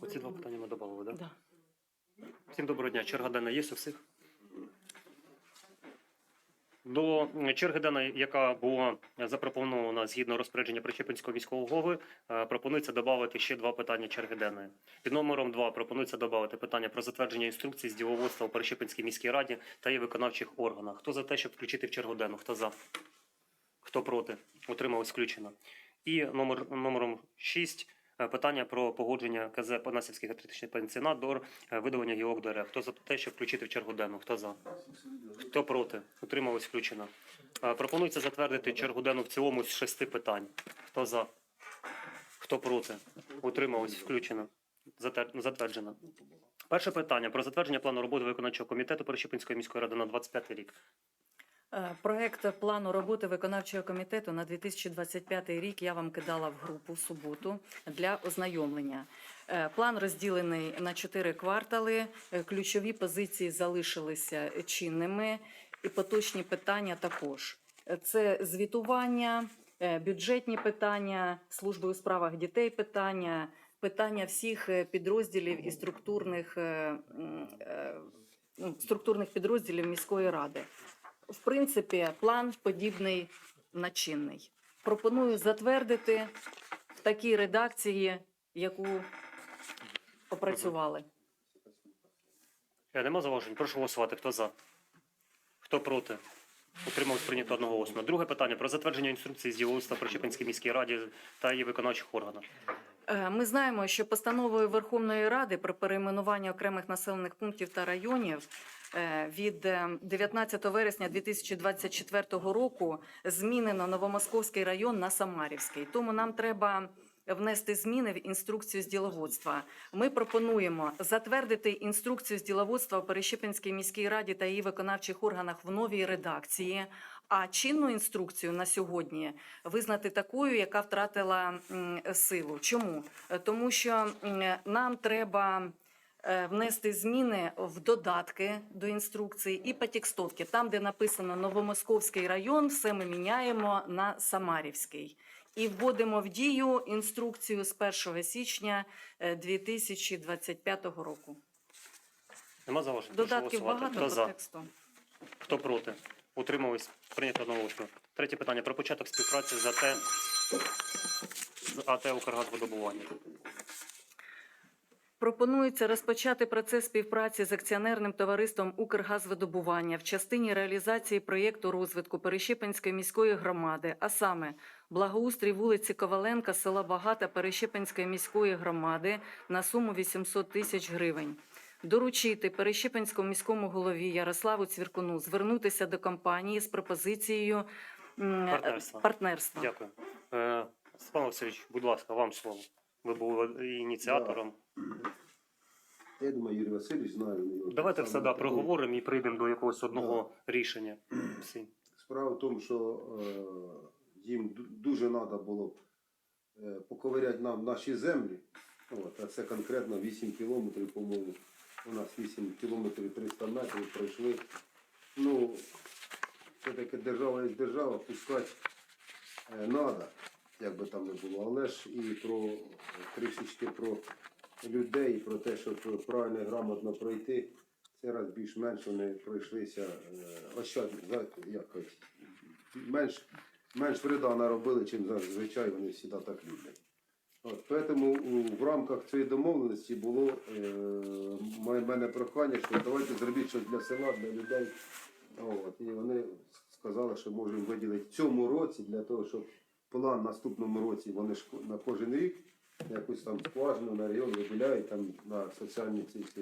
Оці два питання ми додали, так? Да. Всім доброго дня. Черга денна є у всіх? До черги денної, яка була запропонована згідно розпорядження Причепинського міського голови, е, пропонується додати ще два питання черги денної. Під номером 2 пропонується додати питання про затвердження інструкцій з діловодства у Перещепинській міській раді та її виконавчих органах. Хто за те, щоб включити в чергу денну? Хто за? Хто проти? Утрималось включено. І номер номером 6 питання про погодження КЗ Панасівський геотерапевтичний пансіонат до е, видалення гілок дерев. Хто за те, щоб включити в чергу денну? Хто за? Хто проти? Утрималось включено. Е, Пропонується затвердити чергу денну в цілому з шести питань. Хто за? Хто проти? Утрималось включено. Затверджено. Перше питання про затвердження плану роботи виконавчого комітету Перещепинської міської ради на 25 рік. Е, Проект плану роботи виконавчого комітету на 2025 рік я вам кидала в групу суботу для ознайомлення. Е, План розділений на чотири квартали. Е, Ключові позиції залишилися чинними, і поточні питання також. Це звітування, бюджетні питання, служби у справах дітей питання, питання всіх підрозділів і структурних, ну, структурних підрозділів міської ради. В принципі, план подібний на чинний. Пропоную затвердити в такій редакції, яку опрацювали. Е, Нема зауважень? Прошу голосувати. Хто за? Хто проти? Утрималось прийнято одноголосно. Друге питання про затвердження інструкції з діловодства Причепинській міській раді та її виконавчих органах. Е, Ми знаємо, що постановою Верховної Ради про перейменування окремих населених пунктів та районів від е, 19 вересня 2024 року змінено Новомосковський район на Самарівський. Тому нам треба внести зміни в інструкцію з діловодства. Ми пропонуємо затвердити інструкцію з діловодства у Перещепинській міській раді та її виконавчих органах в новій редакції. А чинну інструкцію на сьогодні визнати такою, яка втратила силу. Чому? Е, Тому що нам треба е, внести зміни в додатки до інструкції і по текстовці. Там, де написано Новомосковський район, все ми міняємо на Самарівський. І вводимо в дію інструкцію з 1 січня е, 2025 року. Нема зауважень? Прошу Додатків голосувати. багато Хто по за? тексту. Хто проти? Утримались прийнято одноголосно. Третє питання про початок співпраці з АТ з АТ «Укргазвидобування». Пропонується розпочати процес співпраці з акціонерним товариством Укргазвидобування в частині реалізації проєкту розвитку Перещепинської міської громади, а саме благоустрій вулиці Коваленка, села Багата Перещепинської міської громади на суму 800 тисяч гривень. Доручити Перещепинському міському голові Ярославу Цвіркуну звернутися до компанії з пропозицією Партнерства. партнерства. Дякую. Е, Степан Васильович, будь ласка, вам слово. Ви були ініціатором. Я думаю, Юрій Васильович знає. його Давайте все да, проговоримо і прийдемо до якогось одного рішення. Всі. Справа в тому, що е, їм дуже треба було б е, поковиряти нам наші землі. От, а це конкретно 8 кілометрів, по-моєму. У нас 8 кілометрів 300 метрів пройшли. Ну, все-таки держава є держава, пускати треба, як би там не було. Але ж і про е, трішечки про людей, про те, щоб правильно і грамотно пройти. Це раз більш-менш вони пройшлися е, якось менш, менш вреда наробили, чим зазвичай вони всі так люблять. От, тому в рамках цієї домовленості було е, мене прохання, що давайте зробіть щось для села, для людей. От, і вони сказали, що можемо виділити цьому році для того, щоб план наступному році вони ж на кожен рік якусь там скважину на район виділяють там на соціальні ці всі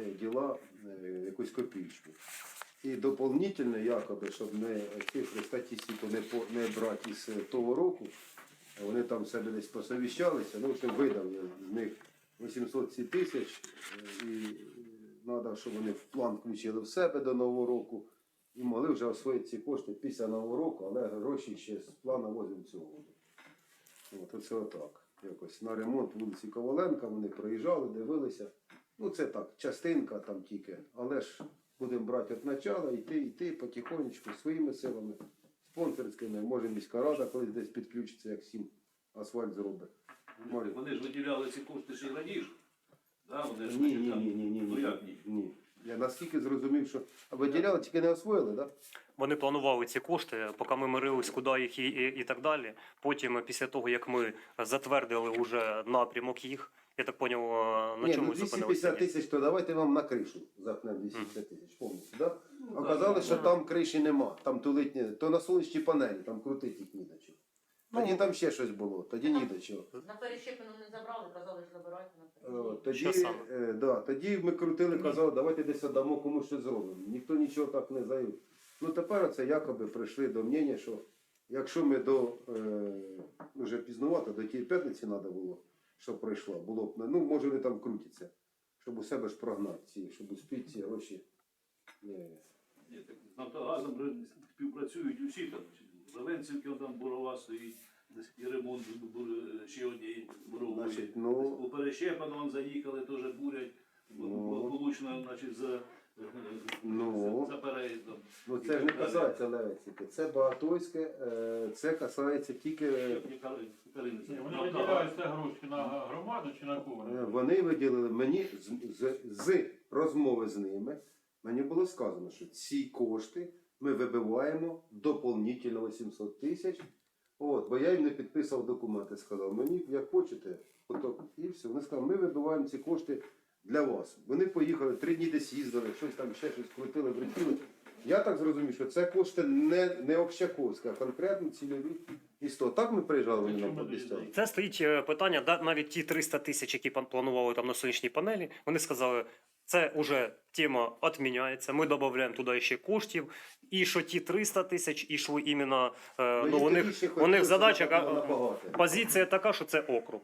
е, діла е, якусь копійку. І доповнительно, якоби, щоб не цифри статистику не, по, не брати е, того року, вони там себе десь посовіщалися, ну, общем, видав я з них 800 ці тисяч, е, і треба, щоб вони в план включили в себе до Нового року і могли вже освоїти ці кошти після Нового року, але гроші ще з плану возимо цього року. От, оце отак. Якось на ремонт вулиці Коваленка вони проїжджали, дивилися. Ну, це так, частинка там тільки, але ж будемо брати від начала, йти, йти потихонечку своїми силами, спонсорськими, може міська рада колись десь підключиться, як всім асфальт зробить. Вони, вони ж виділяли ці кошти ще й раніше. Да, вони ж Ні, ні, там- ні, ні, ні, Ну ні. як ні? Я наскільки зрозумів, що виділяли, тільки не освоїли, так? Вони планували ці кошти, поки ми мирились, куди їх і, і, і так далі. Потім, після того як ми затвердили вже напрямок їх, я так поняв, е, на Ні, чому ну зупинилися. 250 тисяч, то давайте вам на кришу запнемо 250 тисяч, повністю, так? Ну, Оказали, що ну, там криші нема, там тулить, не- то на сонячні панелі, там крутить їх ні до чого. Тоді Ну, там ще щось було, тоді ні до чого. На перещепину не забрали, казали, що забирайте на Е. Тоді, саме? е, да, тоді ми крутили, казали, давайте десь дамо комусь щось зробимо. Ніхто нічого так не заявив. Ну тепер це якоби прийшли до мнення, що якщо ми до е, вже пізнувато, до тієї п'ятниці треба було, щоб пройшла, було б, ну може вони там крутяться, щоб у себе ж прогнати ці, щоб успіти ці гроші. е, Ні, так з Нафтогазом співпрацюють усі там. Зеленцівки там бурова стоїть, і ремонт ще однієї бурової. Значить, ну- У Перещепано вон заїхали, теж бурять. Ну. Благополучно, значить, за, Ну. за, за переїздом. Ну це ж не касається Левецьки, це Багатойське, е, це касається тільки. Ні, Вони виділяють це гроші на громаду чи на кого? Е, Вони виділили мені з, з, з розмови з ними. Мені було сказано, що ці кошти ми вибиваємо дополнительно 800 тисяч. От, бо я їм не підписав документи, сказав, мені як хочете, ото і все. Вони сказали, ми вибиваємо ці кошти для вас. Вони поїхали, три дні десь їздили, щось там ще щось крутили, вертіли. Я так зрозумів, що це кошти не, не общаковські, а конкретно цільові істоти. Так ми приїжджали вони нам обіцяли. Це стоїть е, питання, навіть ті 300 тисяч, які планували там на сонячній панелі, вони сказали, це вже тема відміняється, ми додаємо туди ще коштів, і що ті 300 тисяч ішли іменно, е, ну, у них, у них задача, позиція така, що це округ.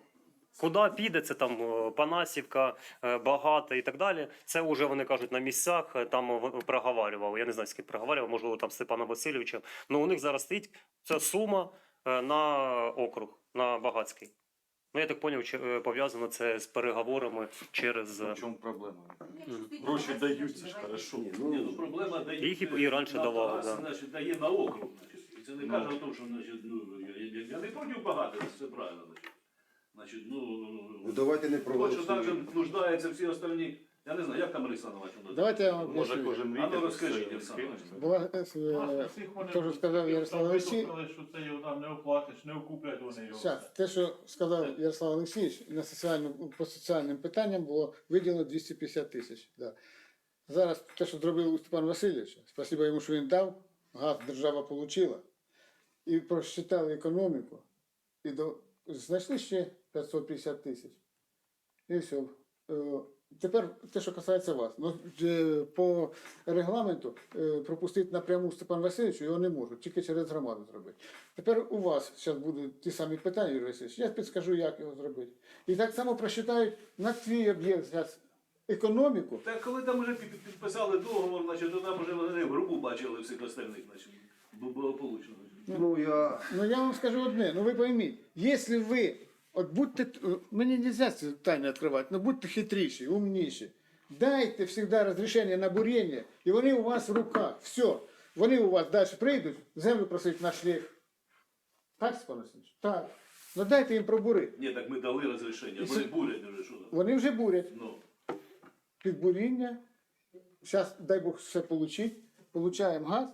Куди піде, це там е, Панасівка, е, Багата і так далі. Це вже вони кажуть на місцях, там проговарювали. Я не знаю, скільки проговарював, можливо, там Степана Васильовича. Ну у них зараз стоїть ця сума на округ, на Багатський. Ну, я так поняв, е, пов'язано це з переговорами через. е, В чому проблема? Гроші даються ж, хорошо. Ні, Ні, ну ну, проблема дає. Їх і- і раніше давали, да. значить, дає на округ. Значить. І це не Ну. каже о тому, що значить, ну, я, я, я не проти багато, це правильно. Значить, значить ну, ну, давайте не Точно так же нуждаються всі остальні. Я не знаю, як там Олександр Іванович? Давайте я вам Може об'ясню. кожен А ну, розкажіть, Олександр. Була, е, е, що сказав Ярослав там Олексійович. що це його там не оплатиш, не окуплять вони його. Щас, те, що сказав Ярослав Олексійович, на соціальну, по соціальним питанням було виділено 250 тисяч. Да. Зараз те, що зробив Степан Васильовича, спасибо йому, що він дав, газ держава отримала, і просчитали економіку, і до, знайшли ще 550 тисяч. І все. Е, Тепер те, що касається вас. Ну, е, по регламенту е, пропустити напряму Степан Васильовичу його не можуть, тільки через громаду зробити. Тепер у вас зараз будуть ті самі питання, Юрій Васильович, я підскажу, як його зробити. І так само просчитають на твій об'єкт зараз економіку. Так коли там вже підписали договор, значить, то там вже вони в грубу бачили всіх остальних, значить, благополучно. Ну я Ну я вам скажу одне, ну ви пойміть, якщо ви, от будьте, мені не можна це тайне відкривати, але будьте хитріші, умніші. Дайте завжди розрішення на буріння, і вони у вас в руках. Все. Вони у вас далі прийдуть, землю просить на шлях. Так, Степан Васильович? Так. Ну дайте їм пробурити. Ні, так ми дали розрішення, вони бурять вже, що там. Вони вже бурять Ну, під буріння. Зараз, дай Бог, все отримати. Получаємо газ.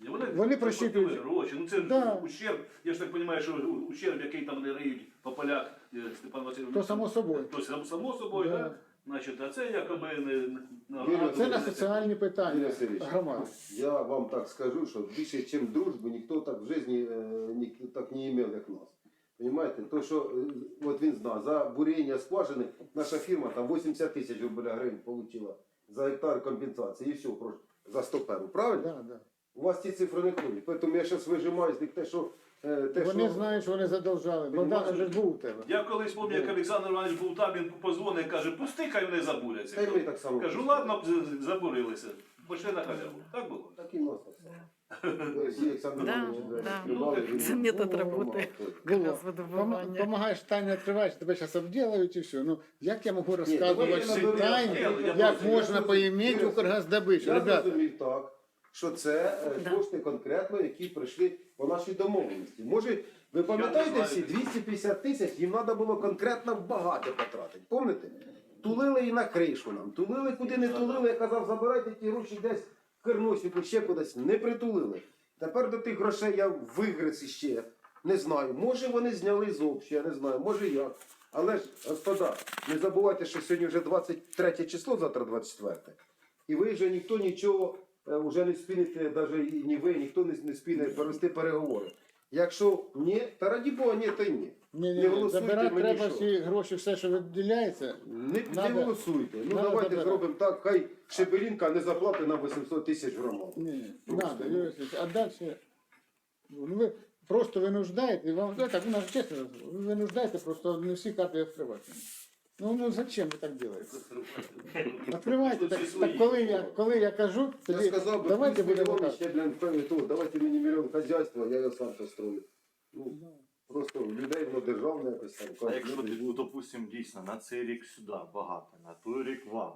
І Вони, заплатили гроші. Ну це Да. ущерб. Я ж так розумію, що ущерб, який там не риють по полях е, Степан Васильович. То само собою. То само, само собою, Да. так? Значить, а це якоби не на Юрій А це на соціальні Юрій питання Васильович, громади. Я вам так скажу, що більше, ніж дружби, ніхто так в житті е, ні, так не имел, як нас. Понимаете? То, що е, от він знає, за буріння скважини наша фірма там 80 тисяч рублей гривень отримала за гектар компенсації і все, за 100 перу. Правильно? Да, да. У вас ці цифри не ходять. Тому я зараз вижимаю з них те, що... е, те, Вони що... знають, що вони задовжали. Богдан вже був у тебе. Я колись пам'ятаю, як Олександр Іванович був там, він позвонив і каже, пусти, хай вони забуряться. Та й ми так само. Кажу, ладно, з- забурилися. Пішли на халяву. Так було? Так і нас так само. Олексій Да, Іванович, да. Ну, це метод роботи. Було. Газовидобування. Помагаєш тайне відкриваєш, тебе зараз обділають і все. Ну, як я можу давай розказувати я всі наберу, тайни, я- я як просто- можна я поїмати просто- Укргаздобичу? Я Ребята, зрозумів так, що це е, Да. кошти конкретно, які прийшли по нашій домовленості. Може, Ви пам'ятаєте всі 250 тисяч, їм треба було конкретно багато потратити. Пам'ятаєте? Тулили і на кришу нам. Тулили куди не тулили, я казав, забирайте ті гроші десь в Керносівку, ще кудись. Не притулили. Тепер до тих грошей я вигриз іще. Не знаю. Може вони зняли з общі, я не знаю, може як. Але ж, господа, не забувайте, що сьогодні вже 23 число, завтра 24. І ви вже ніхто нічого вже не спіните, навіть ні ви, ніхто не, не спіне провести переговори. Якщо ні, та раді Бога, ні, то й ні. Ні, ні, Не голосуйте Забирати мені, треба що? всі гроші, все, що виділяється. Не, не Надо- голосуйте. Ну надо давайте забирати. зробимо так, хай Шебелінка не заплатить нам 800 тисяч громад. Ні, Просто. надо, Юрій Васильович, а далі, ну ви просто винуждаєте, і вам, ну, так, у нас чесно, ви винуждаєте, просто не всі карти відкривати. Ну, ну зачем ви так делаете? Відкривайте, так, так коли, я, коли я кажу, Я тоді сказав, би, давайте плюс будемо мільйон, так. ще, блін, певне, то, давайте мені мільйон хазяйства, я його сам построю. Ну, просто в людей воно державне якось там. А кажуть, якщо, ну, ну, допустим, дійсно на цей рік сюди багато, на той рік вам,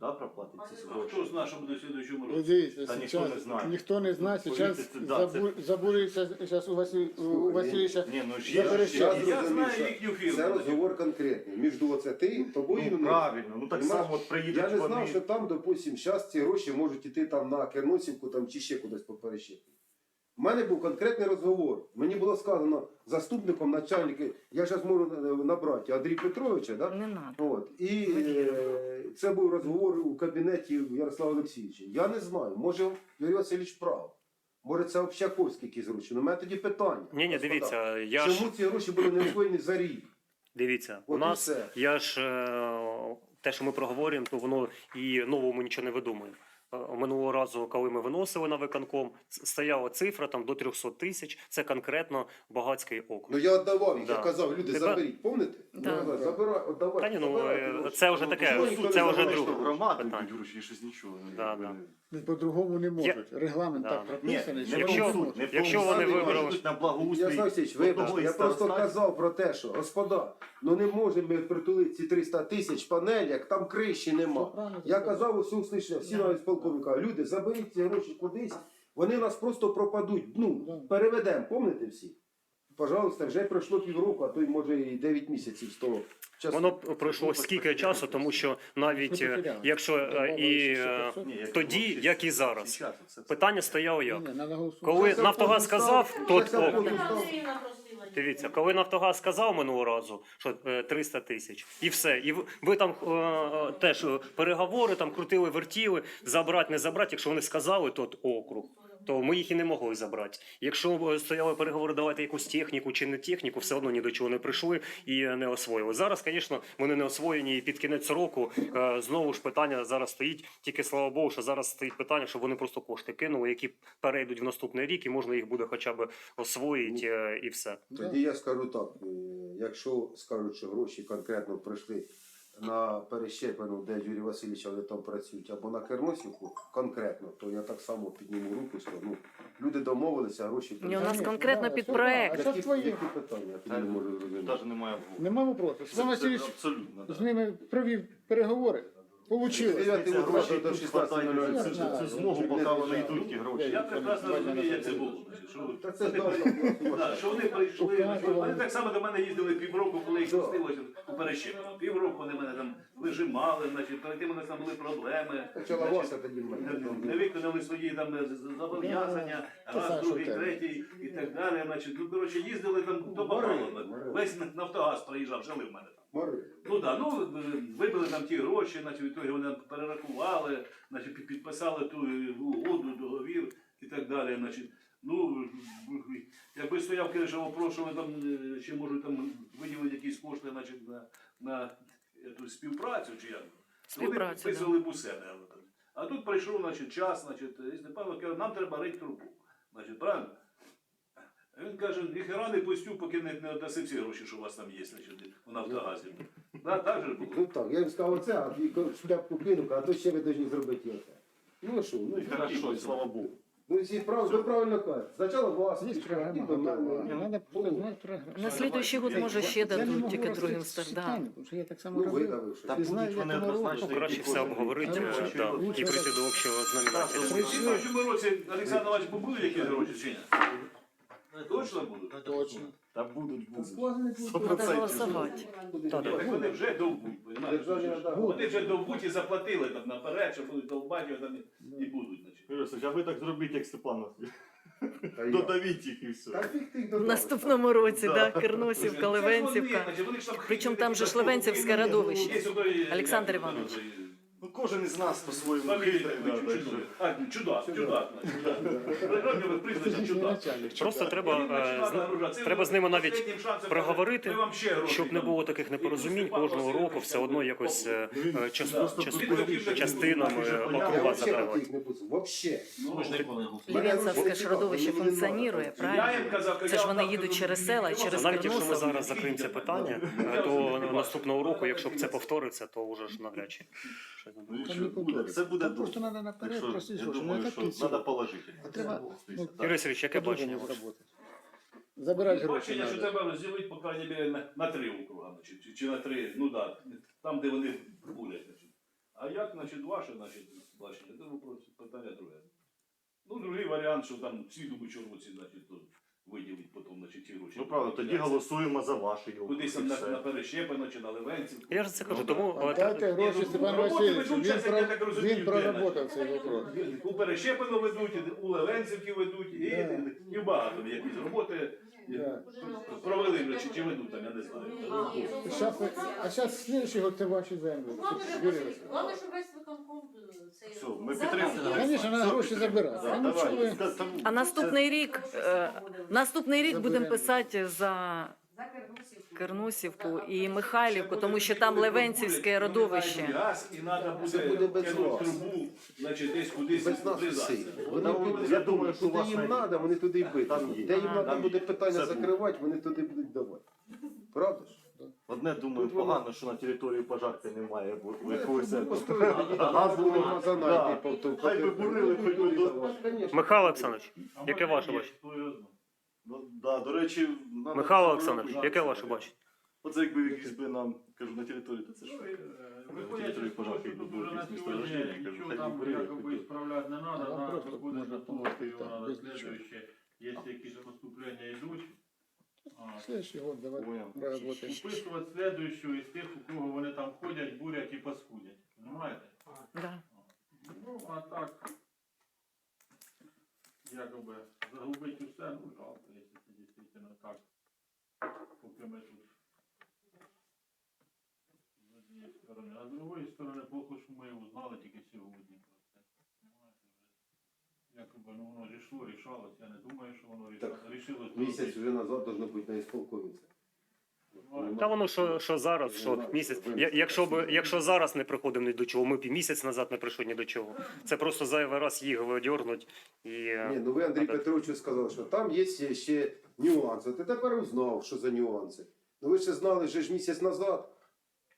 да, проплатить ці А гроші? хто знає, що буде в слідуючому році? дивіться, Та ніхто не знає. ніхто не знає, зараз да, це- забу- забурюється зараз у Василь, у Васильовича. Ні, ну ж Я ж Я. Я знаю їхню фірму. Це розговор конкретний. Між оце ти, тобою і Ну, мною. правильно, ну так Понимаєш? само от приїдуть Я не вони. знав, що там, допустим, зараз ці гроші можуть іти там на Керносівку там, чи ще кудись по перещепі. У мене був конкретний розговор. Мені було сказано заступником начальника, я зараз можу е, набрати Андрія Петровича, да? Не надо. От. І е, це був розговор у кабінеті Ярослава Олексійовича. Я не знаю, може Юрій Васильович прав. Може це Общаковський якісь гроші. У мене тоді питання. Ні, ні, господа. дивіться, я Чому ж ці гроші були не освоєні за рік? дивіться, От і нас все. я ж е, те, що ми проговорюємо, то воно і новому нічого не видумує. Е, Минулого разу, коли ми виносили на виконком, стояла цифра там до 300 тисяч. Це конкретно багатський округ. Ну я віддавав їх, я казав, люди, Тепер- заберіть, помните? Да. Ну, забирай, віддавай. Та ні, ну, забирайте е, це вже Ну, таке, ніхто це вже друге. громади йдуть щось нічого. Да, не- да. Ну, По-другому не можуть. Регламент Да. так прописаний, що Якщо- не суть, не якщо вони вибрали- на Я благоустрій одного вибачте, я просто казав про те, що, господа, ну не можемо ми притулити ці 300 тисяч панель, як там криші нема. Я казав усю услышав, всі навіть полковника, люди, заберіть ці гроші кудись, вони у нас просто пропадуть. Ну, переведемо, помните всі? Пожалуйста, вже пройшло півроку, а то й може і 9 місяців з того часу. Воно пройшло скільки часу, тому що навіть е, якщо е, і е, тоді, як і зараз, питання стояло як. Ні, ні. Коли Нафтогаз сказав, то ок. Дивіться, коли Нафтогаз сказав минулого разу, що е, 300 тисяч, і все. І ви там е, е, теж е, переговори там крутили, вертіли, забрати, не забрати. Якщо вони сказали, то от округ. То ми їх і не могли забрати. Якщо е, стояли переговори, давати якусь техніку чи не техніку, все одно ні до чого не прийшли і не освоїли. Зараз, звісно, вони не освоєні і під кінець року е, знову ж питання зараз стоїть. Тільки слава Богу, що зараз стоїть питання, щоб вони просто кошти кинули, які перейдуть в наступний рік, і можна їх буде хоча б освоїти е, і все. Тоді я скажу так: якщо скажуть, що гроші конкретно прийшли на перещепину, де Юрій Васильович, вони там працюють, або на Керносівку конкретно, то я так само підніму руку і скажу, ну, люди домовилися, гроші Ні, у нас конкретно під проект. Які, які питання? Я тоді не можу зрозуміти. Навіть немає обговорення. Нема вопросу. Сам Васильович Абсолютно, з ними провів переговори. Получилось. Гроші до тут 16 хватає, це, Да, це змогу, поки вони йдуть ті гроші. Я прекрасно розумію, як це було. що Та це Да, що вони прийшли, вони так само до мене їздили півроку, коли їх пустилося у перещепку. Півроку вони мене там вижимали, значить, перед тим у нас там були проблеми. Почала Вася тоді. Не, виконали свої там е, з- з- зобов'язання, раз, другий, третій і так далі. Значить, ну, коротше, їздили там до Морили, Весь Нафтогаз приїжджав, жили в мене там. Ну так, ну вибили там ті гроші, значить, в ітогі вони перерахували, значить, підписали ту угоду, договір і так далі. Значить, ну, якби стояв, конечно, вопрос, що ви там е, ще можуть там виділити якісь кошти, значить, на, на ту співпрацю чи як. то Вони Співпрацю, да. підписували б усе. да. А тут прийшов, значить, час, значить, і Степан каже, нам треба рити трубу. Значить, правильно? А Він каже, ніхера не пустю, поки не, не отдаси всі гроші, що у вас там є, значить, у Нафтогазі. Да, так же ж було? Ну так, я їм сказав оце, а шляпку кинув, а то ще ви повинні зробити оце. Ну що, ну І хорошо, і слава Богу. Ну, всі прав, ви правильно кажете. Спочатку вас, Є пішли, програма і до готова. Ну, Надо. На слідуючий год може ще дадуть, тільки другим стартам. тому що я так само Ну, робив. видавив щось. Та будуть вони як воно однозначно. Ну, краще все обговорити Ну, е, да, ну, і прийти до общого знаменателя. В слідчому році Олександр Іванович побуде якісь гроші чи ні? Точно будуть? Точно. Та будуть, будуть. Треба голосувати. Так, Ні, так вони вже довбуть, понімаєш? Вони вже довбуть і заплатили там наперед, що будуть довбати його там і- і будуть. Значить. Юрій а ви так зробіть, як Степанов. Додавіть їх і все. Та В наступному році, Да. да, Керносівка, ж вони, Левенцівка. значить, вони ж там Причому там же ж хитрі, Левенцівське радовище. є Олександр як Іванович. це, Ну кожен із нас по-своєму хитрий, да, так чудак. що- А, чудак. Просто треба, е, зна- треба з ними навіть проговорити, вам ще щоб не було таких непорозумінь кожного року, все одно якось е, е, час- просто час- частинами Я окупація вообще тривати. таких не пустив. Вообще. Родовище функціонує, правильно? казав, Це ж вони їдуть через села, через Навіть якщо ми зараз закриємо це питання, е, то наступного року, якщо б це повториться, то вже ж навряд чи. Щось буде. Ну, Там що не буде? Все буде Там просто добре. треба наперед Так що, просити, Я що думаю, не що треба ціни. положительно. А треба, ну, Юрій Васильович, яке бачення? По-другому зробити. Забирати гроші Бачення, що треба. треба розділити, по крайній мірі, на, на три округа, значить, чи, чи на три, ну да, там, де вони будуть, значить. А як, значить, ваше, значить, бачення, це вопрос, питання друге. Ну, другий варіант, що там в слідуючому році, значить, то виділить потім, значить, ці гроші. Ну правда, тоді голосуємо за ваші його. Кудись там на, на Перещепино чи на Левенцівку. Я ж це кажу, Ну, тому е, Дайте гроші ну, Степану Васильовичу, він, про... він проработав цей вопрос. У Перещепино ведуть, і у Левенцівки ведуть, і, Да. і багато якісь роботи Да. провели вже, чи, чи ведуть там, я не знаю. Щас, а зараз слідчий це ваші землі. Главное, Юрій щоб Васильович. главное, щоб весь виконком е, цей Все, ми підтримуємо. Звісно, треба гроші забирати. Ну, ви? А наступний рік, е, наступний рік будемо писати за Керносівку і Михайлівку, тому що там Левенцівське родовище. Газ, і треба Це буде, буде без вас. трубу, значить, десь кудись Без нас усіх. Там Вони буде- я думаю, що у куди вас їм треба, вони туди й бити. Там є. Де їм треба буде питання закривати, вони туди будуть давати. Правда ж? Одне думаю, Тут погано, що на території пожарки немає, бо якогось ну, Газового. Да. Хай би бурили, хоч би до- Михайло Олександрович, яке ваше бачення? його. Ну, да, до речі, Михайло Олександрович, яке ваше бачення? Оце якби якісь би нам, кажу, на території, то це ж. На Виходячи території з того, пожарки що тут було уже на сьогодні нічого там якоби справляти не треба, на виходить можна до того, що там, надо слідуюче, якщо якісь поступлення йдуть, Слідчий год давай Понял. проработаємо. Вписувати слідуючу із тих, у кого вони там ходять, бурять і паскудять. Понимаєте? Да. Ну, а так, якоби загубити усе, ну жалко, якщо це дійсно так. Поки ми тут з однієї сторони. А з другої сторони, плохо, що ми узнали тільки сьогодні вже Якоби ну, воно ж йшло, рішалось. Я не думаю, що воно Так, рішалось. рішилось. Місяць вже назад должно бути на ісполкові це. Та воно що, що зараз, що місяць. Я- Якщо б якщо зараз не приходимо ні до чого, ми б і місяць назад не прийшли ні до чого. Це просто зайвий раз їх видьорнуть і е, Ні, ну ви Андрій надо- Петровичу сказали, що там є ще, ще нюанси. Ти тепер узнав, що за нюанси. Ну ви ще знали вже ж місяць назад.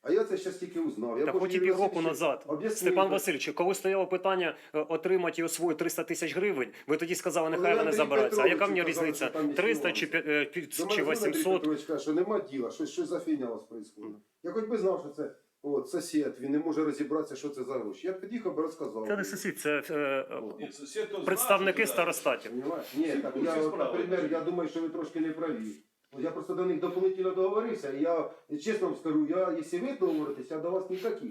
А я це зараз тільки узнав. Я Та кожен хоч і півроку назад. об'яснив Степан. Васильович, коли стояло питання е, отримати і освоїти 300 тисяч гривень, ви тоді сказали, нехай Але вони забираються. А яка мені різниця? що 300 чи нюанси. п'я- е, пі- До мене чи дзвонить Андрій 800? Каже, що нема діла, що, що за фігня у вас відбувається. Я хоч би знав, що це от, сусід, він не може розібратися, що це за гроші. Я б під'їхав би розказав. Це не сусід, це е, сусід, то представники знає, старостатів. Ні, так я, наприклад, я думаю, що ви трошки не праві. От Я просто до них дополнительно договорився, і я чесно вам скажу, я, якщо ви договоритесь, я до вас ніяких.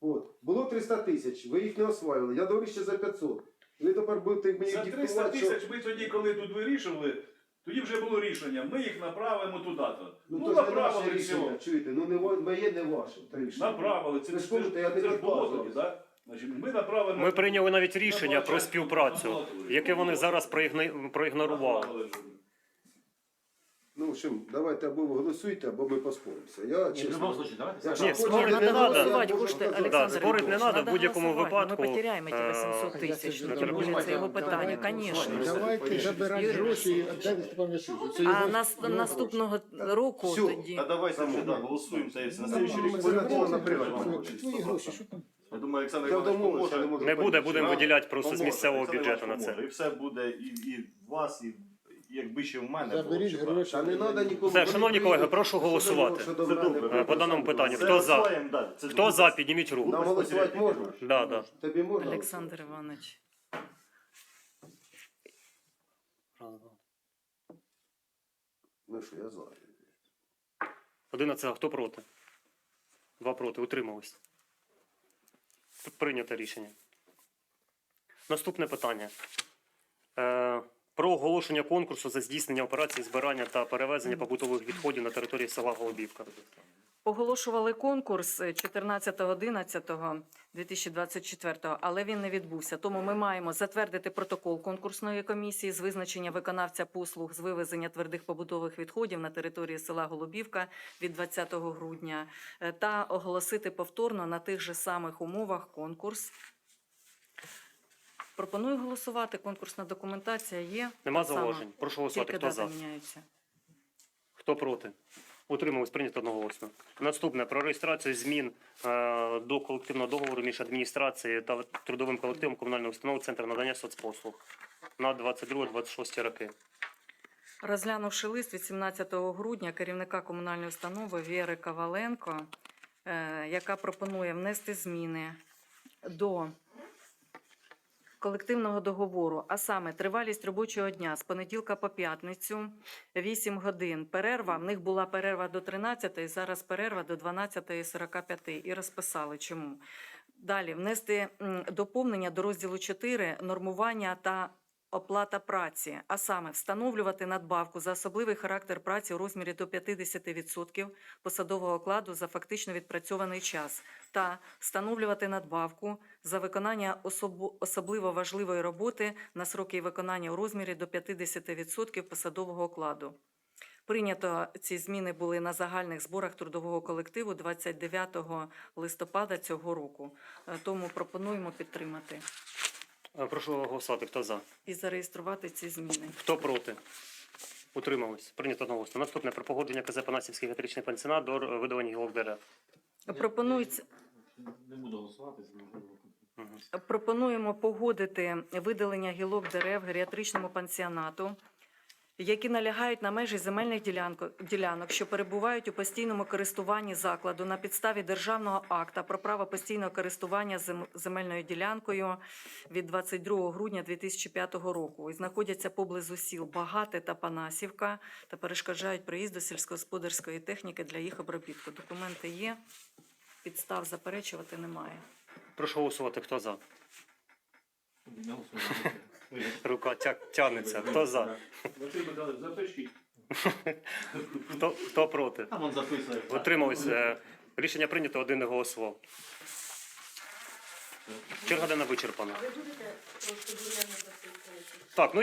От. Було 300 тисяч, ви їх не осваювали, я договорив ще за 500. Ви тепер будете мені За 300 диктувати, що... тисяч ми тоді, коли тут вирішували, тоді вже було рішення. Ми їх направимо туди-то. Ну, Ну, то ж не направили наше рішення, всього. чуєте, ну не ва- моє, не ваше. те рішення. Направили. Це, Ви це, ж помните, я це, ж було тоді, так? Значить, ми направили. Ми прийняли навіть рішення про співпрацю, яке вони зараз проігни- проігнорували. Направили. Ну, в общем, давайте або ви голосуйте, або ми поспоримося. Я, чесно, любом случае, давайте я Ні, спорити відповідати, не надо. Олександр спорити не в будь-якому голосувати, випадку, Ми потеряємо ті е, 800 тисяч. зрозумів. це його питання, давайте. звісно. Давайте забирати Юрій гроші і Степану. Це А його- нас, його наступного року Всю. тоді. Та давайте вже да, голосуємо та і все. на Ну, слідчий рік це напряму. Це твої гроші, що там? Я думаю, Олександр Я Іванович домовився, поможе. не можу Не буде, будемо виділяти просто з Поможе. місцевого Олександр бюджету на Іванович це. поможе. І все буде і, і в вас, і якби ще в мене Заберіть було. гроші. Та не треба нікому. Все, шановні колеги, прошу голосувати. Це. По даному питанню. Хто за? голосуємо, да, це Хто за, підніміть руку. Нам голосувати можна? Да, да. Тобі можна? Олександр Іванович. Ну що, я за. 11 хто проти? Два проти. Утримались. Прийнято рішення. Наступне питання. Е, про оголошення конкурсу за здійснення операції збирання та перевезення побутових відходів на території села Голубівка. Оголошували конкурс е, 14.11.2024, але він не відбувся. Тому ми маємо затвердити протокол конкурсної комісії з визначення виконавця послуг з вивезення твердих побутових відходів на території села Голубівка від 20 грудня е, та оголосити повторно на тих же самих умовах конкурс. Пропоную голосувати. Конкурсна документація є. Нема зауважень. Прошу голосувати. Хто за? міняються. Хто проти? Утримались прийнято одноголосно. Наступне про реєстрацію змін е, до колективного договору між адміністрацією та трудовим колективом комунальної установи Центр надання соцпослуг на 22-26 роки. Розглянувши лист від 17 грудня керівника комунальної установи Віри Коваленко, е, яка пропонує внести зміни до колективного договору, а саме тривалість робочого дня з понеділка по п'ятницю 8 годин. Перерва в них була перерва до 13, зараз перерва до 12.45 і розписали чому. Далі внести доповнення до розділу 4 нормування та оплата праці, а саме встановлювати надбавку за особливий характер праці у розмірі до 50% посадового окладу за фактично відпрацьований час та встановлювати надбавку за виконання особливо важливої роботи на сроки виконання у розмірі до 50% посадового окладу. Прийнято ці зміни були на загальних зборах трудового колективу 29 листопада цього року. Е, Тому пропонуємо підтримати Прошу голосувати. Хто за? і зареєструвати ці зміни. Хто проти? Утримались. Прийнято одноголосно. Наступне про погодження КЗ Панасівський гетричний пансіонат до видавання видалення гілок дерев. Пропонується Не буду голосувати, можливо. Пропонуємо погодити видалення гілок дерев геріатричному пансіонату, які налягають на межі земельних ділянок, що перебувають у постійному користуванні закладу на підставі державного акта про право постійного користування зем- земельною ділянкою від 22 грудня 2005 року і знаходяться поблизу сіл Багате та Панасівка та перешкоджають проїзду сільськогосподарської техніки для їх обробітку. Документи є, підстав заперечувати немає. Прошу голосувати. Хто за? Рука тя- тягнеться. Хто за? Василь Михайлович, запишіть. Хто, хто проти? Там он записує. Утримались. Е, Рішення прийнято, один не голосував. Черга дана вичерпана. Ви будете трошки бур'яни записувати? Так, ну